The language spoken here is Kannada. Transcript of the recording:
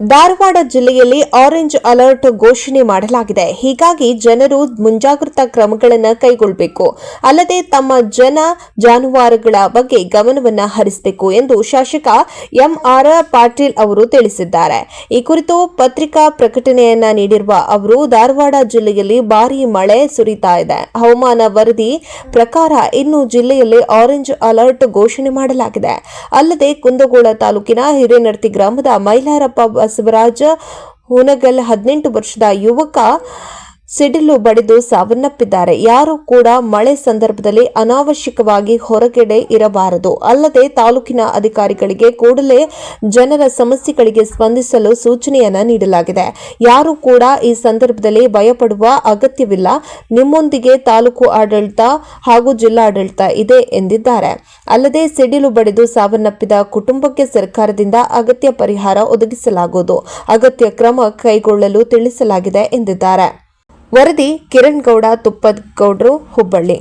ಧಾರವಾಡ ಜಿಲ್ಲೆಯಲ್ಲಿ ಆರೆಂಜ್ ಅಲರ್ಟ್ ಘೋಷಣೆ ಮಾಡಲಾಗಿದೆ. ಹೀಗಾಗಿ ಜನರು ಮುಂಜಾಗ್ರತಾ ಕ್ರಮಗಳನ್ನು ಕೈಗೊಳ್ಳಬೇಕು ಅಲ್ಲದೆ ತಮ್ಮ ಜನ ಜಾನುವಾರುಗಳ ಬಗ್ಗೆ ಗಮನವನ್ನು ಹರಿಸಬೇಕು ಎಂದು ಶಾಸಕ ಎಂಆರ್ ಪಾಟೀಲ್ ಅವರು ತಿಳಿಸಿದ್ದಾರೆ. ಈ ಕುರಿತು ಪತ್ರಿಕಾ ಪ್ರಕಟಣೆಯನ್ನ ನೀಡಿರುವ ಅವರು, ಧಾರವಾಡ ಜಿಲ್ಲೆಯಲ್ಲಿ ಭಾರೀ ಮಳೆ ಸುರಿತಾ ಇದೆ. ಹವಾಮಾನ ವರದಿ ಪ್ರಕಾರ ಇನ್ನು ಜಿಲ್ಲೆಯಲ್ಲಿ ಆರೆಂಜ್ ಅಲರ್ಟ್ ಘೋಷಣೆ ಮಾಡಲಾಗಿದೆ. ಅಲ್ಲದೆ ಕುಂದಗೋಳ ತಾಲೂಕಿನ ಹಿರೇನರ್ತಿ ಗ್ರಾಮದ ಮೈಲಾರಪ್ಪ ಬಸವರಾಜ ಹುನಗಲ್ ಹದಿನೆಂಟು ವರ್ಷದ ಯುವಕ ಸಿಡಿಲು ಬಡಿದು ಸಾವನ್ನಪ್ಪಿದ್ದಾರೆ. ಯಾರು ಕೂಡ ಮಳೆ ಸಂದರ್ಭದಲ್ಲಿ ಅನಾವಶ್ಯಕವಾಗಿ ಹೊರಗಡೆ ಇರಬಾರದು. ಅಲ್ಲದೆ ತಾಲೂಕಿನ ಅಧಿಕಾರಿಗಳಿಗೆ ಕೂಡಲೇ ಜನರ ಸಮಸ್ಯೆಗಳಿಗೆ ಸ್ಪಂದಿಸಲು ಸೂಚನೆಯನ್ನ ನೀಡಲಾಗಿದೆ. ಯಾರು ಕೂಡ ಈ ಸಂದರ್ಭದಲ್ಲಿ ಭಯಪಡುವ ಅಗತ್ಯವಿಲ್ಲ. ನಿಮ್ಮೊಂದಿಗೆ ತಾಲೂಕು ಆಡಳಿತ ಹಾಗೂ ಜಿಲ್ಲಾಡಳಿತ ಇದೆ ಎಂದಿದ್ದಾರೆ. ಅಲ್ಲದೆ ಸಿಡಿಲು ಬಡಿದು ಸಾವನ್ನಪ್ಪಿದ ಕುಟುಂಬಕ್ಕೆ ಸರ್ಕಾರದಿಂದ ಅಗತ್ಯ ಪರಿಹಾರ ಒದಗಿಸಲಾಗುವುದು. ಅಗತ್ಯ ಕ್ರಮ ಕೈಗೊಳ್ಳಲು ತಿಳಿಸಲಾಗಿದೆ ಎಂದಿದ್ದಾರೆ. ವರದಿ ಕಿರಣ್ ಗೌಡ ತುಪ್ಪದಗೌಡ್ರು ಹುಬ್ಬಳ್ಳಿ